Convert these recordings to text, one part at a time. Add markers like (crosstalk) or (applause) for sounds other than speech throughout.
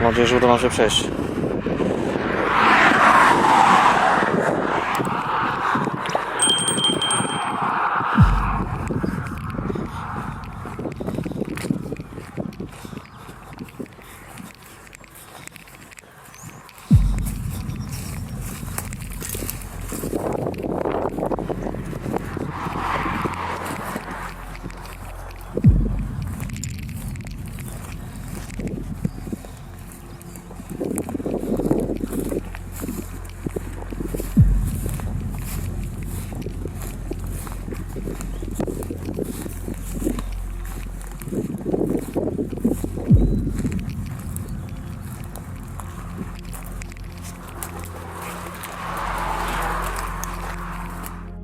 Mam nadzieję, że uda przejść.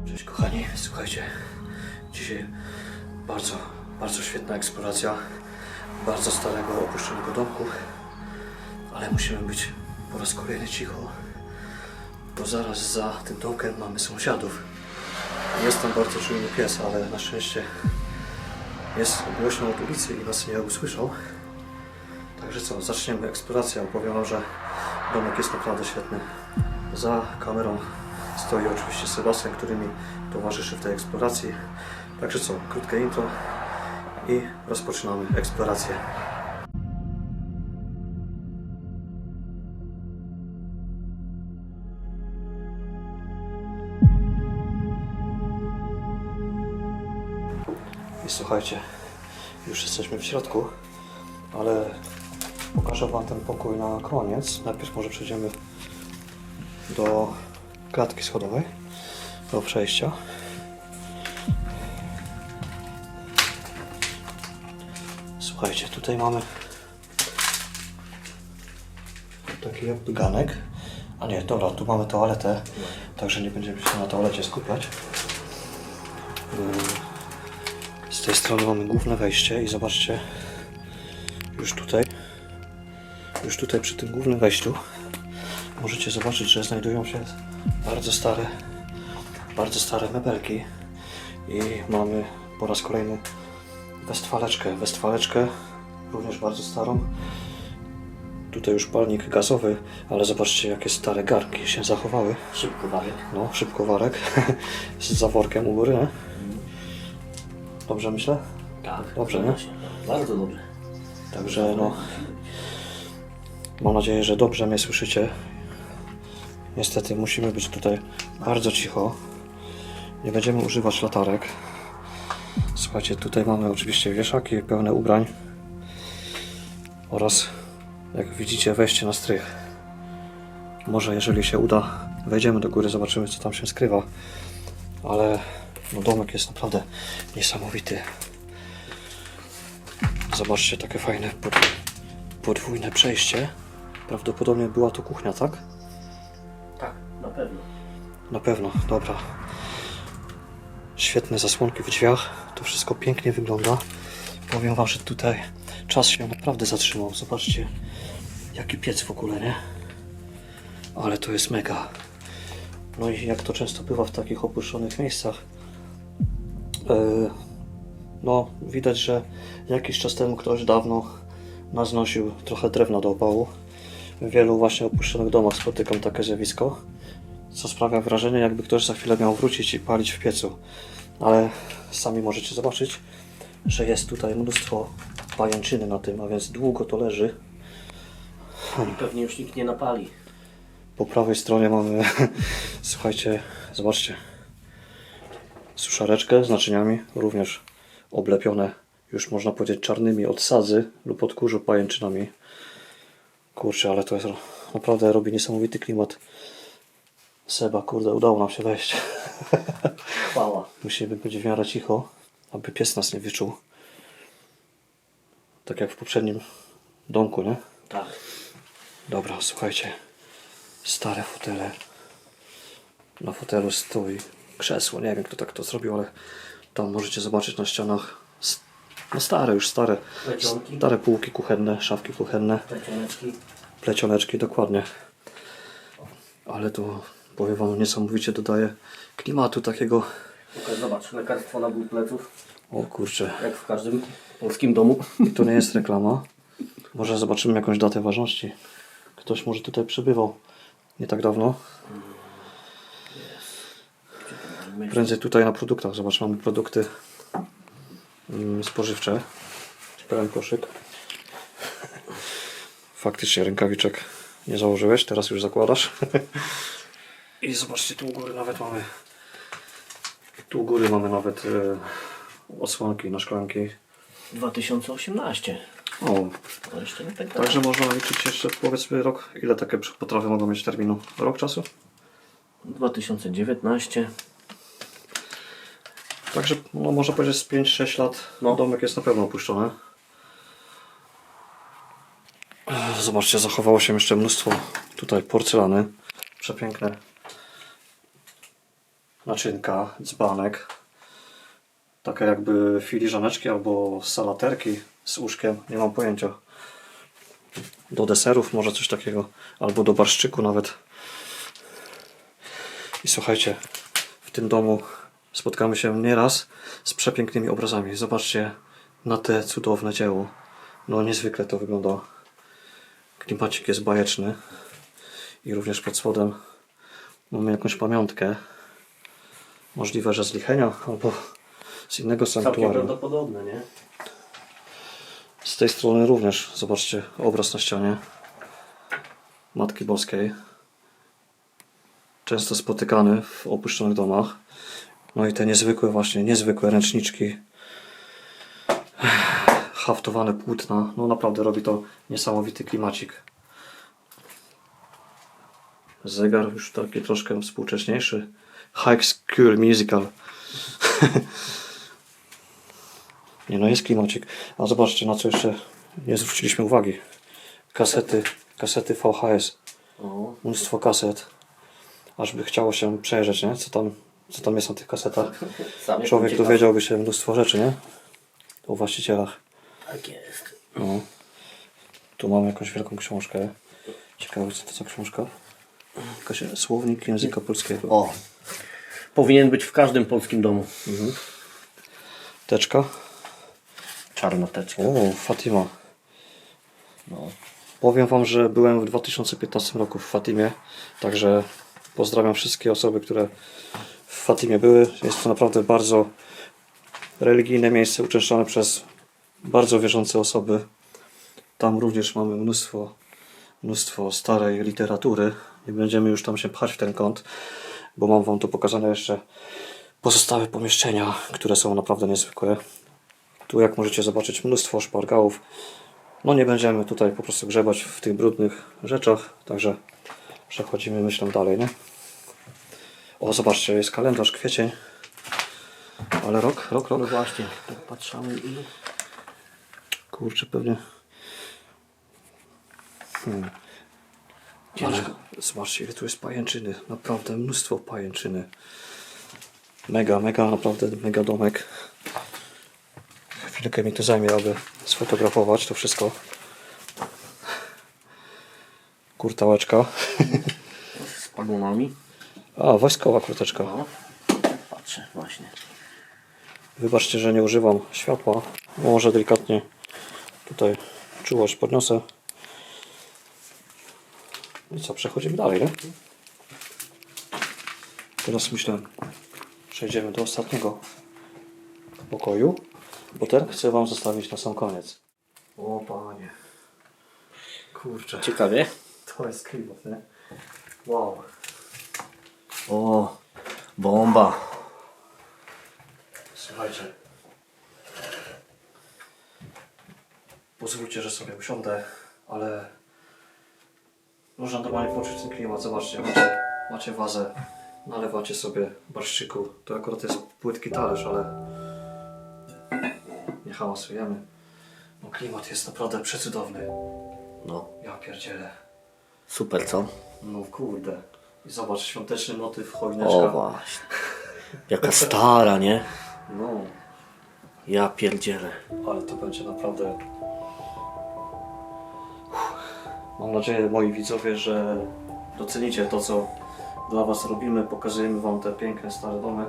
Cześć kochani, słuchajcie, dzisiaj bardzo, bardzo eksploracja bardzo starego, opuszczonego domku, ale musimy być po raz kolejny cicho, bo zaraz za tym domkiem mamy sąsiadów. Jest tam bardzo czujny pies, ale na szczęście jest głośno od ulicy i nas nie usłyszał. Także co, zaczniemy eksplorację. Opowiem wam, że domek jest naprawdę świetny. Za kamerą stoi oczywiście Sebastian, który mi towarzyszy w tej eksploracji. Także co, krótkie intro i rozpoczynamy eksplorację. I słuchajcie, już jesteśmy w środku, ale pokażę Wam ten pokój na koniec. Najpierw może przejdziemy do klatki schodowej, do przejścia. Słuchajcie, tutaj mamy taki ganek. A nie, dobra, tu mamy toaletę, także nie będziemy się na toalecie skupiać. Yy, Z tej strony mamy główne wejście i zobaczcie, już tutaj, już tutaj przy tym głównym wejściu możecie zobaczyć, że znajdują się bardzo stare, bardzo stare mebelki i mamy po raz kolejny westfaleczkę, westfaleczkę również bardzo starą. Tutaj już palnik gazowy, ale zobaczcie jakie stare garnki się zachowały. Szybkowarek. No, szybkowarek (laughs) z zaworkiem u góry, nie? Dobrze myślę? Tak. Dobrze, nie? Bardzo dobrze. Także no, mam nadzieję, że dobrze mnie słyszycie. Niestety musimy być tutaj bardzo cicho. Nie będziemy używać latarek. Słuchajcie, tutaj mamy oczywiście wieszaki pełne ubrań oraz jak widzicie wejście na strych. Może jeżeli się uda, wejdziemy do góry, zobaczymy co tam się skrywa. Ale no, domek jest naprawdę niesamowity. Zobaczcie, takie fajne pod, podwójne przejście. Prawdopodobnie była to kuchnia, tak? Tak, na pewno. Na pewno, dobra. Świetne zasłonki w drzwiach. To wszystko pięknie wygląda. Powiem Wam, że tutaj czas się naprawdę zatrzymał. Zobaczcie, jaki piec w ogóle, nie? Ale to jest mega. No i jak to często bywa w takich opuszczonych miejscach, yy, no widać, że jakiś czas temu ktoś dawno naznosił trochę drewna do opału. W wielu właśnie opuszczonych domach spotykam takie zjawisko co sprawia wrażenie, jakby ktoś za chwilę miał wrócić i palić w piecu. Ale sami możecie zobaczyć, że jest tutaj mnóstwo pajęczyny na tym, a więc długo to leży. I pewnie już nikt nie napali. Po prawej stronie mamy, (laughs) słuchajcie, zobaczcie, suszareczkę z naczyniami, również oblepione, już można powiedzieć, czarnymi od sadzy lub od kurzu pajęczynami. Kurczę, ale to jest naprawdę robi niesamowity klimat. Seba, kurde, udało nam się wejść. (laughs) Chwała. Musimy być w miarę cicho, aby pies nas nie wyczuł. Tak jak w poprzednim domku, nie? Tak. Dobra, słuchajcie. Stare fotele. Na fotelu stoi krzesło. Nie wiem, kto tak to zrobił, ale tam możecie zobaczyć na ścianach no stare, już stare. Plecionki. Stare półki kuchenne, szafki kuchenne, Plecioneczki. plecioneczki, dokładnie. Ale to, powiem Wam, niesamowicie dodaje klimatu takiego. Pokaż, zobacz, lekarstwo na ból pleców. O kurczę, Jak w każdym polskim domu. I to nie jest reklama. Może zobaczymy jakąś datę ważności. Ktoś może tutaj przebywał nie tak dawno. Prędzej tutaj na produktach. Zobacz, mamy produkty mm, spożywcze. Pełen koszyk. Faktycznie rękawiczek nie założyłeś, teraz już zakładasz. I zobaczcie, tu u góry nawet mamy. Tu u góry mamy nawet e, osłonki na szklanki. 2018. O, To jeszcze nie tak także można liczyć jeszcze powiedzmy rok. Ile takie potrawy mogą mieć terminu? Rok czasu? 2019. Także no, można powiedzieć z 5-6 lat No. domek jest na pewno opuszczony. Zobaczcie, zachowało się jeszcze mnóstwo tutaj porcelany. Przepiękne naczynka, dzbanek. Takie jakby filiżaneczki albo salaterki z łóżkiem, nie mam pojęcia. Do deserów może coś takiego, albo do barszczyku nawet. I słuchajcie, w tym domu spotkamy się nieraz z przepięknymi obrazami. Zobaczcie na te cudowne dzieło. No niezwykle to wygląda. Klimacik jest bajeczny. I również pod spodem mamy jakąś pamiątkę. Możliwe, że z Lichenia albo z innego Całkiem sanktuarium. prawdopodobne, nie? Z tej strony również zobaczcie obraz na ścianie Matki Boskiej. Często spotykany w opuszczonych domach. No i te niezwykłe właśnie, niezwykłe ręczniczki. Haftowane płótna. No naprawdę robi to niesamowity klimacik. Zegar już taki troszkę współcześniejszy. High School Musical. (laughs) Nie no, jest klimacik. A zobaczcie, na co jeszcze nie zwróciliśmy uwagi. Kasety, kasety VHS. Mnóstwo kaset. Aż by chciało się przejrzeć, nie? Co tam, co tam jest na tych kasetach. (laughs) Człowiek dowiedziałby się mnóstwo rzeczy, nie? O właścicielach. Tak jest. No. Tu mamy jakąś wielką książkę. Ciekawe, co to za książka? Jakaś słownik języka polskiego. O. Powinien być w każdym polskim domu. Teczka. Czarna teczka. O, Fatima. No. Powiem Wam, że byłem w 2015 roku w Fatimie, także pozdrawiam wszystkie osoby, które w Fatimie były. Jest to naprawdę bardzo religijne miejsce uczęszczane przez bardzo wierzące osoby. Tam również mamy mnóstwo, mnóstwo starej literatury. Nie będziemy już tam się pchać w ten kąt, bo mam Wam tu pokazane jeszcze pozostałe pomieszczenia, które są naprawdę niezwykłe. Tu jak możecie zobaczyć mnóstwo szpargałów, no nie będziemy tutaj po prostu grzebać w tych brudnych rzeczach, także przechodzimy myślę dalej, nie? O, zobaczcie, jest kalendarz, kwiecień. Ale rok, rok, No rok. właśnie, tak patrzamy i... Kurczę, pewnie. Hmm. Ale zobaczcie, ile tu jest pajęczyny. Naprawdę mnóstwo pajęczyny. Mega, mega, naprawdę mega domek. Chwilkę mi to zajmie, aby sfotografować to wszystko. Kurtałeczka. Z pagonami. A, wojskowa kurteczka. No. Patrzę, właśnie. Wybaczcie, że nie używam światła. Może delikatnie tutaj czułość podniosę. I co, przechodzimy dalej, nie? Teraz myślę, przejdziemy do ostatniego pokoju, bo ten chcę Wam zostawić na sam koniec. O panie. Kurczę. Ciekawie. To jest klimat, nie? Wow. O, bomba. Słuchajcie. Pozwólcie, że sobie usiądę, ale można normalnie poczuć ten klimat. Zobaczcie, macie, macie wazę, nalewacie sobie barszczyku. To akurat jest płytki talerz, ale nie hałasujemy. No klimat jest naprawdę przecudowny. No, Ja pierdzielę. super, co? No kurde. I zobacz, świąteczny motyw, O, choineczka. właśnie. Jaka stara, nie? No, Ja pierdzielę. ale to będzie naprawdę. Mam nadzieję, moi widzowie, że docenicie to, co dla Was robimy. Pokazujemy Wam te piękne, stare domy.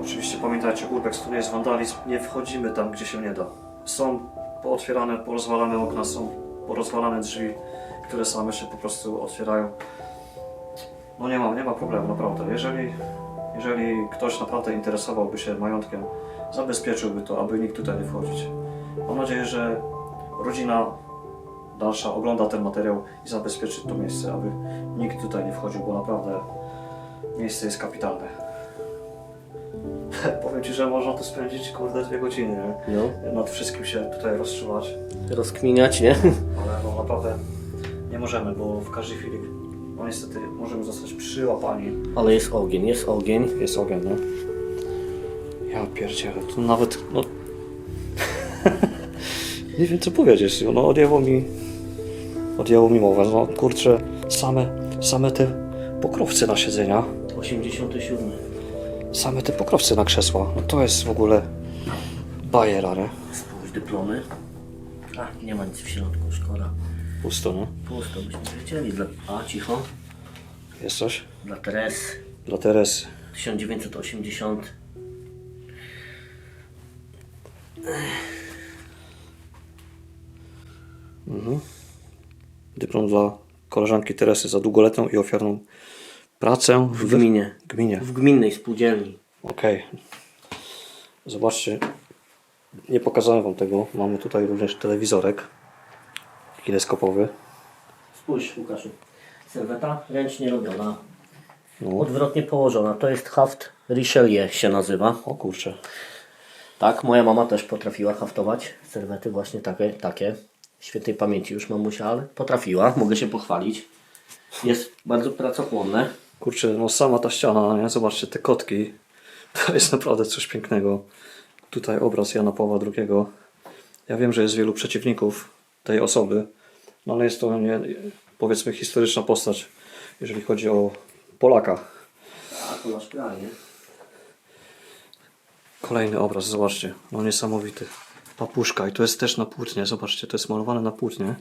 Oczywiście pamiętajcie, Urbex nie jest wandalizm. Nie wchodzimy tam, gdzie się nie da. Są pootwierane, porozwalane okna są, porozwalane drzwi, które same się po prostu otwierają. No nie ma, nie ma problemu, naprawdę. Jeżeli, jeżeli ktoś naprawdę interesowałby się majątkiem, zabezpieczyłby to, aby nikt tutaj nie wchodzić. Mam nadzieję, że rodzina dalsza ogląda ten materiał i zabezpieczy to miejsce, aby nikt tutaj nie wchodził, bo naprawdę miejsce jest kapitalne. (laughs) Powiem Ci, że można tu spędzić kurde dwie godziny, nie? No, nad wszystkim się tutaj rozczuwać, rozkminiać, nie? ale no naprawdę nie możemy, bo w każdej chwili no niestety możemy zostać przyłapani. Ale jest ogień, jest ogień. Jest ogień, no. Ja pierdzielę, to nawet, no... (laughs) nie wiem co powiedzieć, no odjęło mi... Odjęło mi mowę, no kurczę, same, same te pokrowce na siedzenia, 87. same te pokrowce na krzesła, no to jest w ogóle bajera, nie? Spójrz, dyplomy. A, nie ma nic w środku, szkoda. Pusto, no. Pusto, byśmy wiedzieli. Dla... A, cicho. Jest coś? Dla Teresy. Dla Teresy. 1980. Dyplom dla koleżanki Teresy za długoletnią i ofiarną pracę w, W gminie. gminie. W gminnej spółdzielni. Okej. Zobaczcie. Nie pokazałem Wam tego. Mamy tutaj również telewizorek kineskopowy. Spójrz, Łukaszu. Serweta ręcznie robiona. No. Odwrotnie położona. To jest haft Richelieu się nazywa. O kurczę. Tak, moja mama też potrafiła haftować serwety właśnie takie, takie. Świętej pamięci już mamusia, ale potrafiła, mogę się pochwalić. Jest bardzo pracochłonne. Kurczę, no sama ta ściana, nie? Zobaczcie, te kotki. To jest naprawdę coś pięknego. Tutaj obraz Jana Pawła II. Ja wiem, że jest wielu przeciwników tej osoby, no ale jest to nie, powiedzmy historyczna postać, jeżeli chodzi o Polaka. A tu masz pralnię. Kolejny obraz, zobaczcie, no niesamowity. Papuszka i to jest też na płótnie, zobaczcie, to jest malowane na płótnie.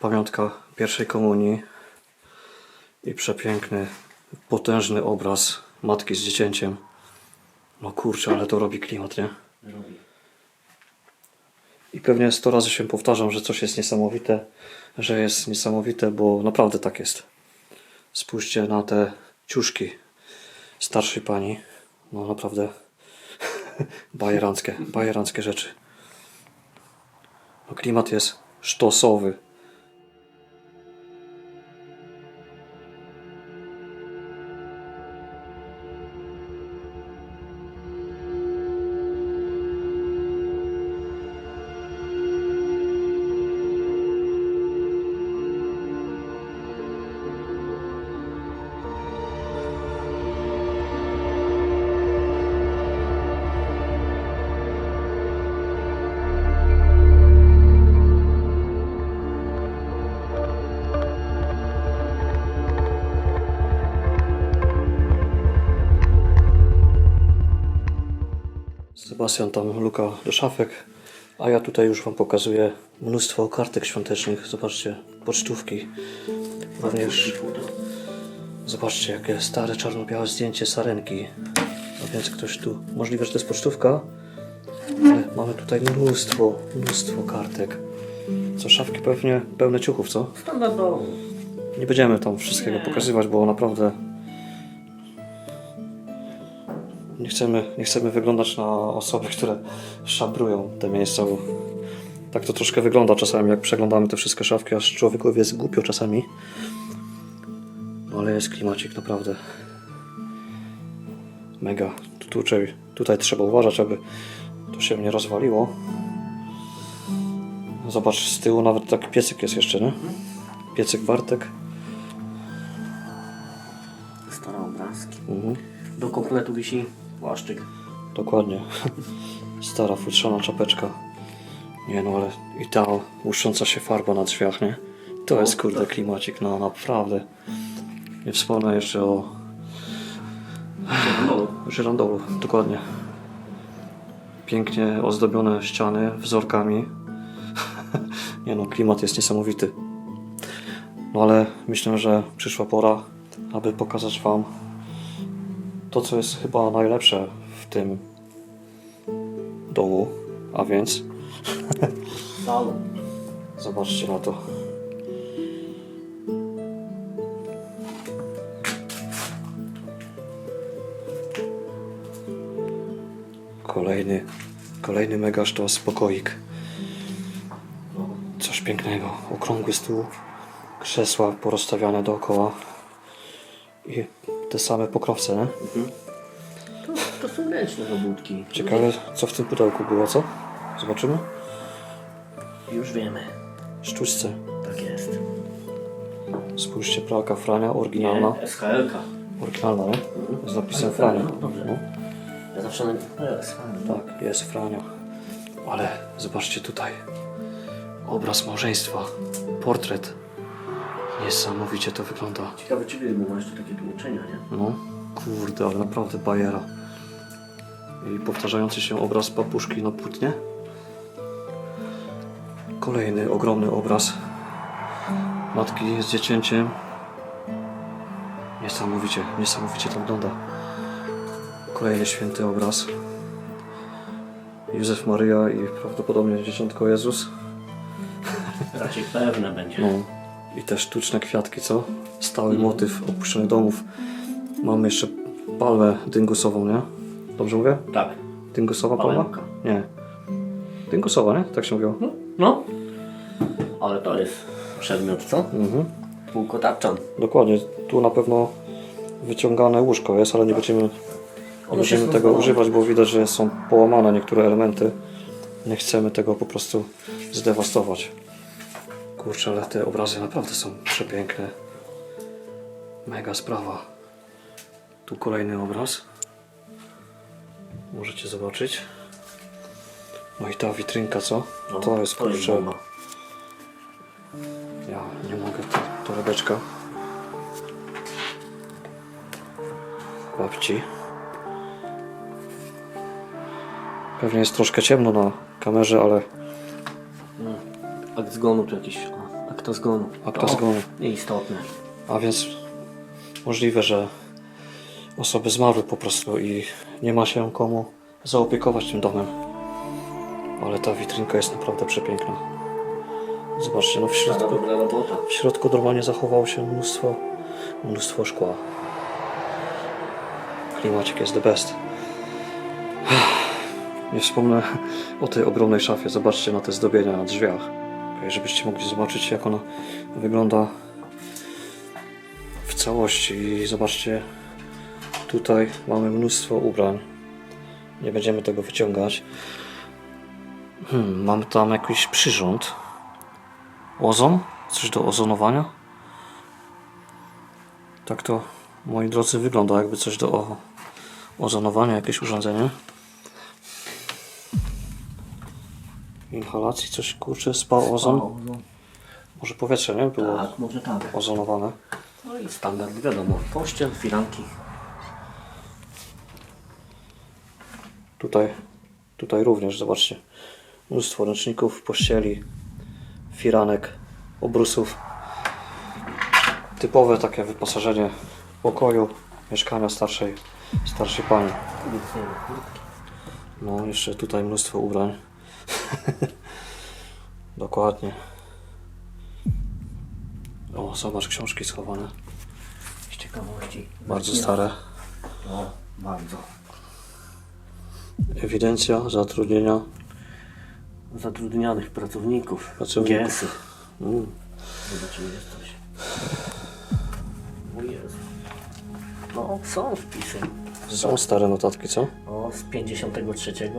Pamiątka pierwszej komunii i przepiękny, potężny obraz matki z dziecięciem. No kurczę, ale to robi klimat, nie? Robi. I pewnie 100 razy się powtarzam, że coś jest niesamowite, że jest niesamowite, bo naprawdę tak jest. Spójrzcie na te ciuszki starszej pani. No naprawdę (laughs) bajeranckie, bajeranckie rzeczy. No klimat jest sztosowy. Sebastian tam luka do szafek, a ja tutaj już Wam pokazuję mnóstwo kartek świątecznych. Zobaczcie, pocztówki. Również zobaczcie, jakie stare czarno-białe zdjęcie sarenki. A więc ktoś tu, możliwe, że to jest pocztówka, ale mamy tutaj mnóstwo, mnóstwo kartek. Co, szafki pewnie pełne ciuchów, co? Standardowo. Nie będziemy tam wszystkiego pokazywać, bo naprawdę nie chcemy, nie chcemy wyglądać na osoby, które szabrują te miejsca, bo tak to troszkę wygląda czasami, jak przeglądamy te wszystkie szafki, aż człowiekowi jest głupio czasami. No ale jest klimacik naprawdę mega. Tu- Tutaj, tutaj trzeba uważać, aby to się nie rozwaliło. Zobacz, z tyłu nawet taki piecyk jest jeszcze, nie? Piecyk Bartek. Stare obrazki. Mhm. Do kompletu wisi płaszczyk. Dokładnie. Stara futrzana czapeczka. Nie no, ale i ta łuszcząca się farba na drzwiach, nie? To jest kurde klimacik, no naprawdę. Nie wspomnę jeszcze o No, żyrandolu, dokładnie. Pięknie ozdobione ściany wzorkami. (laughs) Nie no, klimat jest niesamowity. No ale myślę, że przyszła pora, aby pokazać Wam to, co jest chyba najlepsze w tym domu, A więc zobaczcie na to. Kolejny, kolejny mega sztos, pokoik. Coś pięknego. Okrągły stół, krzesła porozstawiane dookoła i te same pokrowce, nie? To, to są ręczne robótki. Ciekawe, co w tym pudełku było, co? Zobaczymy? Już wiemy. Sztuczce. Tak jest. Spójrzcie, pralka Frania, oryginalna. Nie, SHL-ka. Oryginalna, nie? Z napisem Frania. No, dobrze. No. Ja zawsze na... No. Tak, jest Frania. Ale zobaczcie tutaj. Obraz małżeństwa. Portret. Niesamowicie to wygląda. Ciekawe, wiesz, bo masz tu takie tłumaczenia, nie? No, kurde, ale naprawdę bajera. I powtarzający się obraz papuszki na płótnie. Kolejny ogromny obraz matki z dziecięciem. Niesamowicie, niesamowicie to wygląda. Kolejny święty obraz. Józef Maryja i prawdopodobnie dzieciątko Jezus. Raczej pewne będzie. No. I te sztuczne kwiatki, co? Stały motyw opuszczonych domów. Mamy jeszcze palmę dyngusową, nie? Dobrze mówię? Tak. Dyngusowa palma? Nie. Dyngusowa, nie? Tak się mówiło. No. no. Ale to jest przedmiot, co? Mhm. Półkotapczan. Dokładnie. Tu na pewno wyciągane łóżko jest, ale nie będziemy, nie będziemy tego używać, bo widać, że są połamane niektóre elementy. Nie chcemy tego po prostu zdewastować. Kurczę, ale te obrazy naprawdę są przepiękne. Mega sprawa. Tu kolejny obraz. Możecie zobaczyć. No i ta witrynka, co? No, to jest to jest kurczę. bomba. Ja nie mogę, to torebeczka. Babci. Pewnie jest troszkę ciemno na kamerze, ale zgonu to jakiś... A, akta zgonu. Akta O, zgonu. Nieistotne. a więc możliwe, że osoby zmarły po prostu i nie ma się komu zaopiekować tym domem. Ale ta witrynka jest naprawdę przepiękna. Zobaczcie, no w środku, w środku normalnie zachowało się mnóstwo, mnóstwo szkła. Klimacik jest the best. Nie wspomnę o tej ogromnej szafie. Zobaczcie na te zdobienia na drzwiach. Żebyście mogli zobaczyć, jak ona wygląda w całości. I zobaczcie, tutaj mamy mnóstwo ubrań. Nie będziemy tego wyciągać. Hmm, mamy tam jakiś przyrząd. Ozon? Coś do ozonowania? Tak to, moi drodzy, wygląda jakby coś do ozonowania, jakieś urządzenie. Inhalacji, coś kurczę, spał ozon. No. Może powietrze, nie? Było Tak, może tak. ozonowane. No i standard, wiadomo. Pościel, firanki. Tutaj, tutaj również, zobaczcie. Mnóstwo ręczników, pościeli, firanek, obrusów. Typowe takie wyposażenie pokoju, mieszkania starszej, starszej pani. No, jeszcze tutaj mnóstwo ubrań. (laughs) Dokładnie. O, zobacz, książki schowane. Z ciekawości. Bardzo stare. No, bardzo. Ewidencja zatrudnienia. Zatrudnianych pracowników. Pracowników. GS-y. Mm. Zobaczymy, jest coś. O Jezu. No, są wpisy. Są stare notatki, co? O, z 53.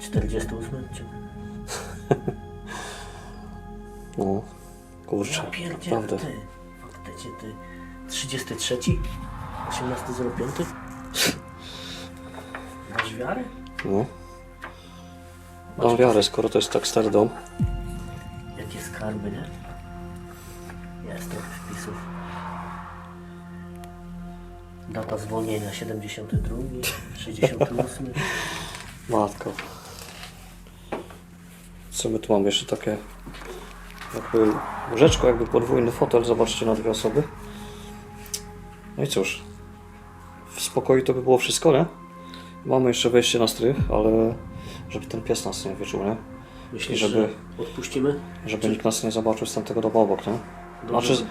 48. Czy... (laughs) No, kurczę, Ja pierdzielę, naprawdę. ty. Faktycznie ty. 33? 18.05? Masz wiarę? No. Mam wiarę, skoro to jest tak stary dom. Jakie skarby, nie? Jest trochę wpisów. Data zwolnienia 72, 68. (laughs) Matko. Co my tu mamy jeszcze takie jakby łóżeczko, jakby podwójny fotel, zobaczcie na dwie osoby. No i cóż, w spokoju to by było wszystko, nie? Mamy jeszcze wejście na strych, ale żeby ten pies nas nie wyczuł, nie? Myślisz, żeby- że odpuścimy? Żeby nikt nas nie zobaczył z tamtego domu obok, nie? Dobrze. Znaczy,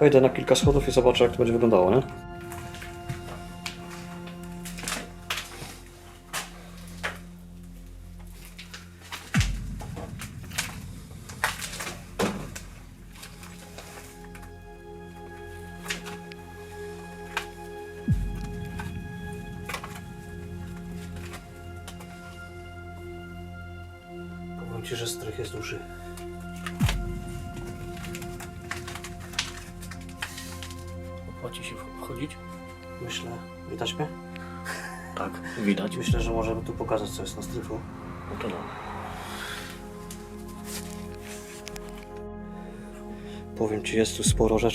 wejdę na kilka schodów i zobaczę, jak to będzie wyglądało, nie?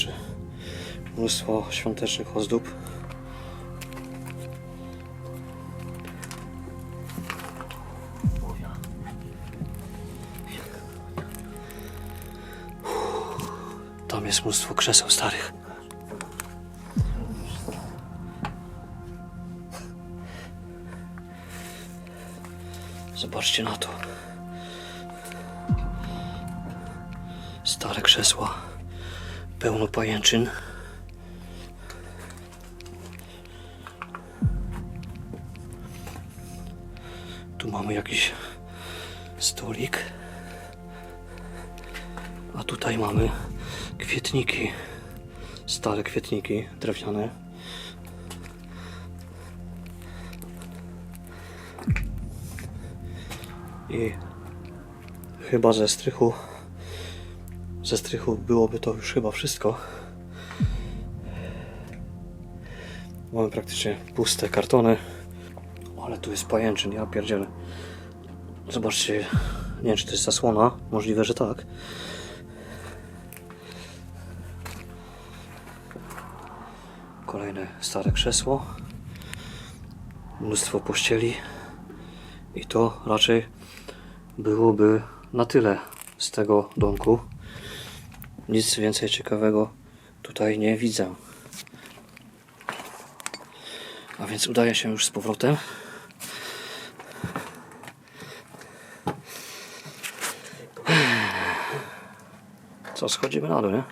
Rzeczy. Mnóstwo świątecznych ozdób. Tam jest mnóstwo krzeseł starych. Zobaczcie na to. Stare krzesła. Pełno pajęczyn. Tu mamy jakiś stolik. A tutaj mamy kwietniki. Stare kwietniki drewniane. I chyba ze strychu ze strychu byłoby to już chyba wszystko. Mamy praktycznie puste kartony. Ale tu jest pajęczyn, ja pierdzielę. Zobaczcie, nie wiem czy to jest zasłona, możliwe, że tak. Kolejne stare krzesło. Mnóstwo pościeli. I to raczej byłoby na tyle z tego domku. Nic więcej ciekawego tutaj nie widzę. A więc udaje się już z powrotem. Co, schodzimy na dół, nie?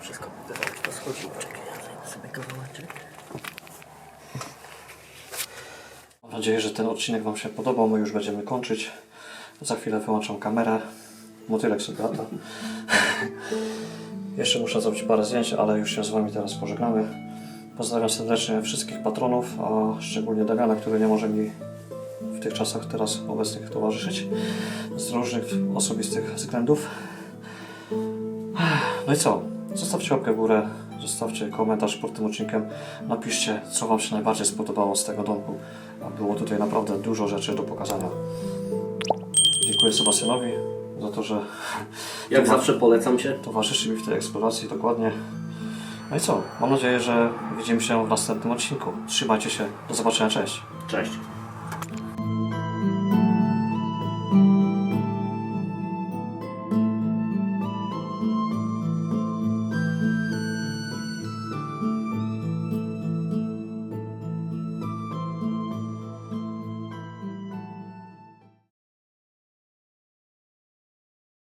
Wszystko pokazałeś, to schodziło. Czekaj, ja zajmę sobie kawałeczek. Mam nadzieję, że ten odcinek Wam się podobał. My już będziemy kończyć. Za chwilę wyłączam kamerę. Motylek sobie lata. (laughs) Jeszcze muszę zrobić parę zdjęć, ale już się z Wami teraz pożegnamy. Pozdrawiam serdecznie wszystkich patronów, a szczególnie Damiana, który nie może mi w tych czasach teraz obecnych towarzyszyć z różnych osobistych względów. No i co? Zostawcie łapkę w górę, zostawcie komentarz pod tym odcinkiem. Napiszcie, co Wam się najbardziej spodobało z tego domku. A było tutaj naprawdę dużo rzeczy do pokazania. Dziękuję Sebastianowi za to, że Jak zawsze polecam Cię. towarzyszy mi w tej eksploracji dokładnie. No i co? Mam nadzieję, że widzimy się w następnym odcinku. Trzymajcie się. Do zobaczenia. Cześć. Cześć.